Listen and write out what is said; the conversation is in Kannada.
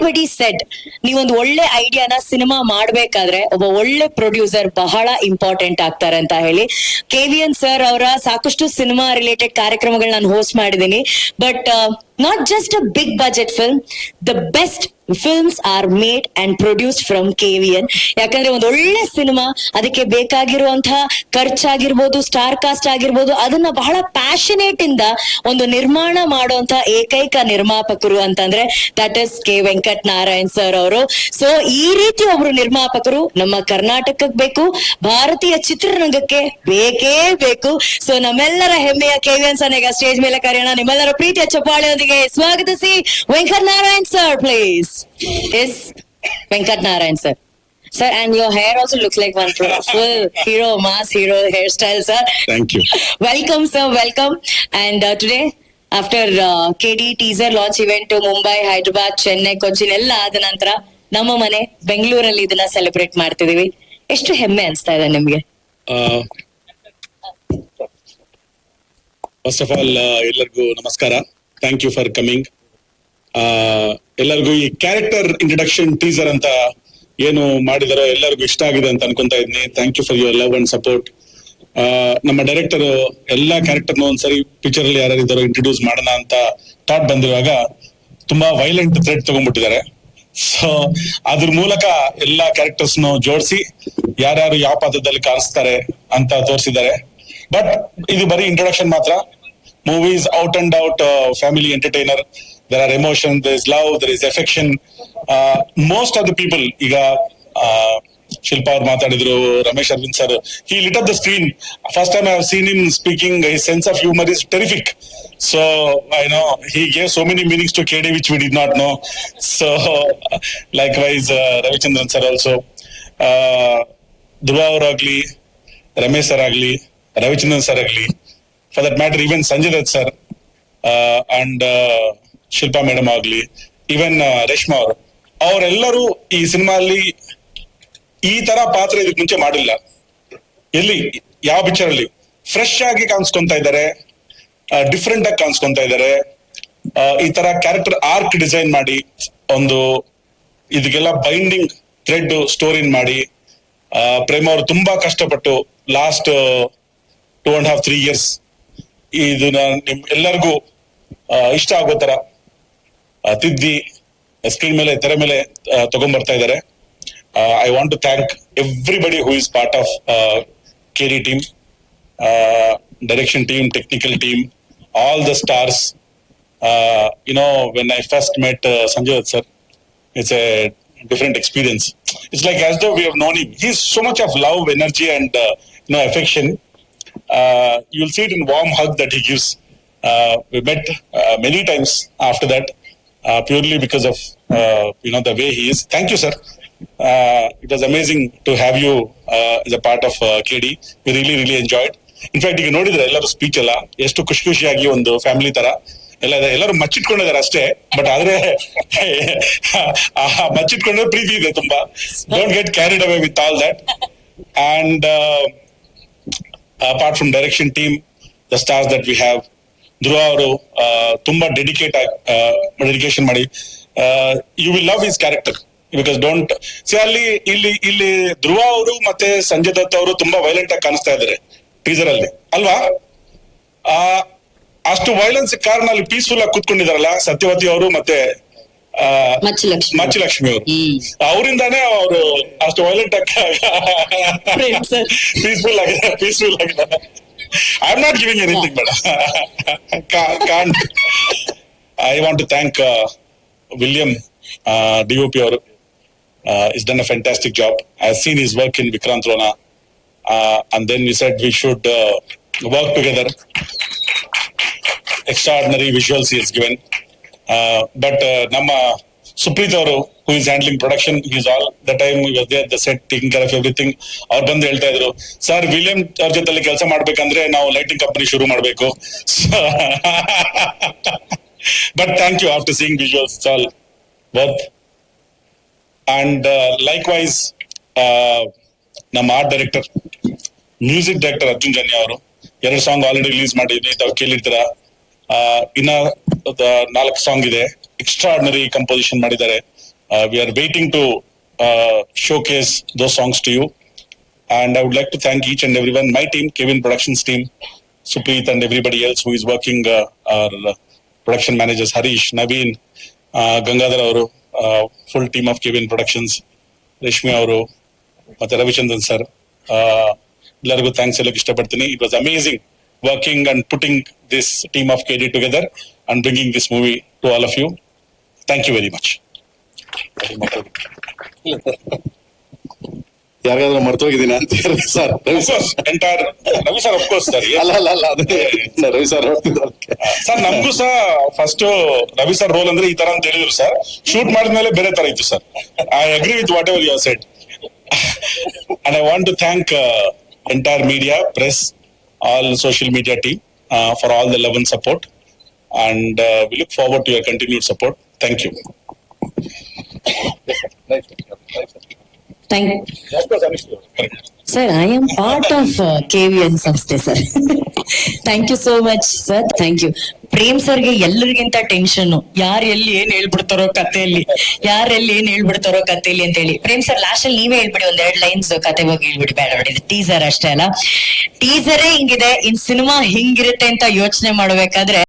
ಎವ್ರಿಬಡಿ ಸೆಡ್ ನೀವೊಂದು ಒಳ್ಳೆ ಐಡಿಯಾನ ಸಿನಿಮಾ ಮಾಡ್ಬೇಕಾದ್ರೆ ಒಬ್ಬ ಒಳ್ಳೆ ಪ್ರೊಡ್ಯೂಸರ್ ಬಹಳ ಇಂಪಾರ್ಟೆಂಟ್ ಆಗ್ತಾರೆ ಅಂತ ಹೇಳಿ ಕೆ ವಿ ಎನ್ ಸರ್ ಅವರ ಸಾಕಷ್ಟು ಸಿನಿಮಾ ರಿಲೇಟೆಡ್ ಕಾರ್ಯಕ್ರಮಗಳು ನಾನು ಹೋಸ್ಟ್ ಮಾಡಿದ್ದೀನಿ. But not just a big budget film the best films are made and produced from KVN ಯಾಕಂದ್ರೆ ಒಂದು ಒಳ್ಳೆ ಸಿನಿಮಾ ಅದಕ್ಕೆ ಬೇಕಾಗಿರುವಂತಹ ಖರ್ಚಾಗಿರ್ಬೋದು ಸ್ಟಾರ್ ಕಾಸ್ಟ್ ಆಗಿರ್ಬೋದು, ಅದನ್ನ ಬಹಳ ಪ್ಯಾಷನೇಟ್ ಇಂದ ಒಂದು ನಿರ್ಮಾಣ ಮಾಡುವಂತಹ ಏಕೈಕ ನಿರ್ಮಾಪಕರು ಅಂತಂದ್ರೆ that is K Venkat Narayan sir ಅವರು. ಸೊ ಈ ರೀತಿ ಒಬ್ರು ನಿರ್ಮಾಪಕರು ನಮ್ಮ ಕರ್ನಾಟಕಕ್ಕೆ ಬೇಕು, ಭಾರತೀಯ ಚಿತ್ರರಂಗಕ್ಕೆ ಬೇಕೇ ಬೇಕು. ಸೊ ನಮ್ಮೆಲ್ಲರ ಹೆಮ್ಮೆಯ ಕೆವಿಎನ್ ಸರ್ ಈಗ ಸ್ಟೇಜ್ ಮೇಲೆ ಕರೆಯೋಣ. ನಿಮ್ಮೆಲ್ಲರ ಪ್ರೀತಿಯ ಚಪ್ಪಾಳೆಯೊಂದಿಗೆ ಸ್ವಾಗತಿಸಿ Venkat Narayan sir please yes Venkat Narayan sir sir and your hair also looks like one full hero mass hero hair style sir Thank you. Welcome sir welcome and today after K D teaser launch event Mumbai Hyderabad Chennai Cochin ಎಲ್ಲ ಆದ ನಂತರ ನಮ್ಮ ಮನೆ ಬೆಂಗಳೂರಲ್ಲಿ ಇದನ್ನ ಸೆಲೆಬ್ರೇಟ್ ಮಾಡ್ತಿದೀವಿ ಎಷ್ಟು ಹೆಮ್ಮೆ ಅನ್ಸ್ತಾ ಇದೆ ನಿಮ್ಗೆ? ಫಸ್ಟ್ ಆಫ್ ಆಲ್ ಎಲ್ಲರಿಗೂ ನಮಸ್ಕಾರ. ಥ್ಯಾಂಕ್ ಯು ಫಾರ್ ಕಮಿಂಗ್ ಎಲ್ಲರಿಗೂ ಈ ಕ್ಯಾರೆಕ್ಟರ್ ಇಂಟ್ರಡಕ್ಷನ್ ಟೀಸರ್ ಅಂತ ಏನು ಮಾಡಿದಾರೋ ಎಲ್ಲರಿಗೂ ಇಷ್ಟ ಆಗಿದೆ ಅಂತ ಅನ್ಕೊಂತಾ ಇದ್ನಿ. Thank you for your love and support ನಮ್ಮ ಡೈರೆಕ್ಟರ್ ಎಲ್ಲಾ ಕ್ಯಾರೆಕ್ಟರ್ನ ಒಂದ್ಸರಿ ಪಿಕ್ಚರ್ ಅಲ್ಲಿ ಯಾರು ಇದ್ದಾರೋ ಇಂಟ್ರೊಡ್ಯೂಸ್ ಮಾಡೋಣ ಅಂತ ಥಾಟ್ ಬಂದಿರುವಾಗ ತುಂಬಾ ವೈಲೆಂಟ್ ಥ್ರೆಡ್ ತಗೊಂಡ್ಬಿಟ್ಟಿದ್ದಾರೆ. ಸೊ ಅದ್ರ ಮೂಲಕ ಎಲ್ಲಾ ಕ್ಯಾರೆಕ್ಟರ್ಸ್ ಜೋಡಿಸಿ ಯಾರ್ಯಾರು ಯಾವ ಪಾತ್ರದಲ್ಲಿ ಕಾಣಿಸ್ತಾರೆ ಅಂತ ತೋರಿಸಿದ್ದಾರೆ. ಬಟ್ ಇದು ಬರೀ ಇಂಟ್ರೊಡಕ್ಷನ್ ಮಾತ್ರ. Movies out uh, family entertainer. There are are there is love there is affection. Uh, most of the people ಈಗ ಶಿಲ್ಪಾ ಅವ್ರು ಮಾತಾಡಿದ್ರು Ramesh Aravind sir he lit up the screen first time I have seen in speaking I sense of humour is terrific so I know he gave so many meanings to KD which we did not know so likewise Ravichandran sir also Dhruva ಅವರಾಗ್ಲಿ Ramesh sir ಆಗ್ಲಿ ರವಿಚಂದ್ರನ್ ಸರ್ ಆಗ್ಲಿ for that matter even Sanjay Dutt sir and Shilpa madam ಆಗ್ಲಿ ಈವನ್ ರೇಷ್ಮಾ ಅವರು, ಅವರೆಲ್ಲರೂ ಈ ಸಿನಿಮಾ ಅಲ್ಲಿ ಈ ತರ ಪಾತ್ರ ಇದಕ್ಕೆ ಮುಂಚೆ ಮಾಡಿಲ್ಲ. ಎಲ್ಲಿ? ಯಾವ ಪಿಕ್ಚರ್ ಅಲ್ಲಿ? ಫ್ರೆಶ್ ಆಗಿ ಕಾಣಿಸ್ಕೊಂತ ಇದ್ದಾರೆ ಡಿಫ್ರೆಂಟ್ ಆಗಿ ಕಾಣಿಸ್ಕೊಂತ ಇದ್ದಾರೆ ಈ ತರ ಕ್ಯಾರೆಕ್ಟರ್ ಆರ್ಕ್ ಡಿಸೈನ್ ಮಾಡಿ, ಒಂದು ಇದಕ್ಕೆಲ್ಲ ಬೈಂಡಿಂಗ್ ಥ್ರೆಡ್ ಸ್ಟೋರಿನ್ ಮಾಡಿ ಪ್ರೇಮ ಅವರು ತುಂಬಾ ಕಷ್ಟಪಟ್ಟು last two and half three years ಇದನ್ನ ನಿಮ್ ಎಲ್ಲರಿಗೂ ಇಷ್ಟ ಆಗೋ ತರ ತಿದ್ದಿ ಸ್ಕ್ರೀನ್ ಮೇಲೆ ತೆರೆ ಮೇಲೆ ತಗೊಂಡ್ಬರ್ತಾ ಇದ್ದಾರೆ. I want to thank everybody who is part of K D team direction team technical team all the stars you know when I first met Sanjay sir it's a different experience It's like though we have known him. He's so much of love, energy, and uh, you know Uh, you'll see it in warm hug that he gives. Uh, we met uh, many times after that, uh, purely because of uh, you know the way he is. Thank you, sir. Uh, it was amazing to have you uh, as a part of uh, KD. We really, really enjoyed. In fact ಈಗ ನೋಡಿದ್ರೆ ಎಲ್ಲರೂ ಸ್ಪೀಚ್ ಎಲ್ಲ ಎಷ್ಟು ಖುಷಿ ಖುಷಿಯಾಗಿ ಒಂದು ಫ್ಯಾಮಿಲಿ ತರ ಎಲ್ಲ. ಎಲ್ಲರೂ ಮಚ್ಚಿಟ್ಕೊಂಡಿದ್ದಾರೆ ಅಷ್ಟೇ ಬಟ್ ಆದ್ರೆ ಮಚ್ಚಿಟ್ಕೊಂಡ್ರೆ ಪ್ರೀತಿ ಇದೆ ತುಂಬಾ don't get carried away with all that and apart from direction team the stars that we have Dhruva ಅವರು ತುಂಬಾ ಡೆಡಿಕೇಟ್ ಡೆಡಿಕೇಶನ್ ಮಾಡಿ you will love his character because don't see ಅಲ್ಲಿ, ಇಲ್ಲಿ ಇಲ್ಲಿ ಧ್ರುವ ಅವರು ಮತ್ತೆ ಸಂಜಯ್ ದತ್ ಅವರು ತುಂಬಾ ವೈಲೆಂಟ್ ಆಗಿ ಕಾಣಿಸ್ತಾ ಇದ್ದಾರೆ ಟೀಸರ್ ಅಲ್ಲಿ. ಅಲ್ವಾ? ಅಷ್ಟು ವೈಲೆನ್ಸ್ ಕಾರಣ ಅಲ್ಲಿ ಪೀಸ್ಫುಲ್ ಆಗಿ ಕೂತ್ಕೊಂಡಿದಾರಲ್ಲ ಸತ್ಯವತಿ ಅವರು ಮತ್ತೆ ಮಚ್ಚಲಕ್ಷ್ಮಿ. ಮಚ್ಚಲಕ್ಷ್ಮಿ ಅವರು ಹ್ಮ್. ಅವರಿಂದಾನೇ ಅವರು ಅಷ್ಟು ವೈಲೆಂಟ್ Friends. ಪೀಸ್ಫುಲ್ ಆಗಿದೆ ಪೀಸ್ಫುಲ್ ಆಗಿದೆ I am not giving anything ಬೇಡ can't I want to thank William D O P ಅವರು is done a fantastic job I seen his work in Vikrant Rona and then we said we should work together extraordinary visuals he has given. Uh, but uh, ನಮ್ಮ ಸುಪ್ರೀತ್ ಅವರು who is handling production is all the time the set taking care of everything ಅವ್ರು ಬಂದು ಹೇಳ್ತಾ ಇದ್ರು ಸರ್ ವಿಲಿಯಂ ಅವ್ರ ಜೊತೆಲಿ ಕೆಲಸ ಮಾಡ್ಬೇಕಂದ್ರೆ ನಾವು ಲೈಟಿಂಗ್ ಕಂಪನಿ ಶುರು ಮಾಡಬೇಕು. But thank you after seeing visuals all worth and like wise art director music director Arjun Janya ಅವರು ಎರಡು ಸಾಂಗ್ ಆಲ್ರೆಡಿ ರಿಲೀಸ್ ಮಾಡಿದ್ವಿ ತಾವು ಕೇಳಿರ್ತೀರ? ಇನ್ನ ನಾಲ್ಕು ಸಾಂಗ್ ಇದೆ. ಎಕ್ಸ್ಟ್ರಾ ಆರ್ಡಿನರಿ ಕಂಪೋಸಿಷನ್ ಮಾಡಿದ್ದಾರೆ we are waiting to showcase those songs to you and I would like to thank each and every one my team Kevin Productions team Supreeth and everybody else who is working our production managers Harish Naveen Gangadhar ಅವರು full team of Kevin Productions Reshmi ಅವರು, ಮತ್ತೆ ರವಿಚಂದ್ರನ್ ಸರ್ ಎಲ್ಲರಿಗೂ ಥ್ಯಾಂಕ್ಸ್ ಹೇಳಕ್ ಇಷ್ಟಪಡ್ತೀನಿ. It was amazing working and putting this team of KD together and bringing this movie to all of you. Thank you very much. ಯಾರಿಗಾದ್ರೂ ಮರ್ತೋಗಿದ್ದೀನ ಅಂತ ಹೇಳಿ sir. Ravi sir course, Ravi sir of course sir ಅಲ್ಲ ಅಲ್ಲ ಅಲ್ಲ ಅದೇ ಸರ್ ರವಿ ಸರ್ ಸರ್ ನಮಗೂ ಸಹ ಫಸ್ಟ್ ರವಿ ಸರ್ ರೋಲ್ ಅಂದ್ರೆ ಈ ತರ ಅಂತ ಹೇಳಿದ್ರು ಸರ್ ಶೂಟ್ ಮಾಡಿದ್ಮೇಲೆ ಬೇರೆ ತರ ಇತ್ತು sir I agree with whatever you said and I want to thank entire media press all social media team uh, for all the love and support. And uh, we look forward to your continued support. Thank you. Thank you. Sir I am part of KVN ಸಂಸ್ಥೆ sir thank you so much sir thank you Prem ಸರ್ಗೆ ಎಲ್ಲರಿಗಿಂತ ಟೆನ್ಷನ್ ಯಾರು ಎಲ್ಲಿ ಏನ್ ಹೇಳ್ಬಿಡ್ತಾರೋ ಕಥೆಯಲ್ಲಿ ಯಾರು ಎಲ್ಲಿ ಏನ್ ಹೇಳ್ಬಿಡ್ತಾರೋ ಕಥೆಯಲ್ಲಿ ಅಂತ ಹೇಳಿ. ಪ್ರೇಮ್ ಸರ್ ಲಾಸ್ಟ್ ಅಲ್ಲಿ ನೀವೇ ಹೇಳ್ಬಿಡಿ, ಒಂದ್ ಎರಡ್ ಲೈನ್ಸ್ ಕತೆ ಬಗ್ಗೆ ಹೇಳ್ಬಿಡಿ, ಬೇಡ ಬೇಡ. ಟೀಸರ್ ಅಷ್ಟೇ ಅಲ್ಲ. ಟೀಸರೇ ಹಿಂಗಿದೆ, ಇನ್ ಸಿನಿಮಾ ಹಿಂಗಿರುತ್ತೆ ಅಂತ ಯೋಚನೆ ಮಾಡ್ಬೇಕಾದ್ರೆ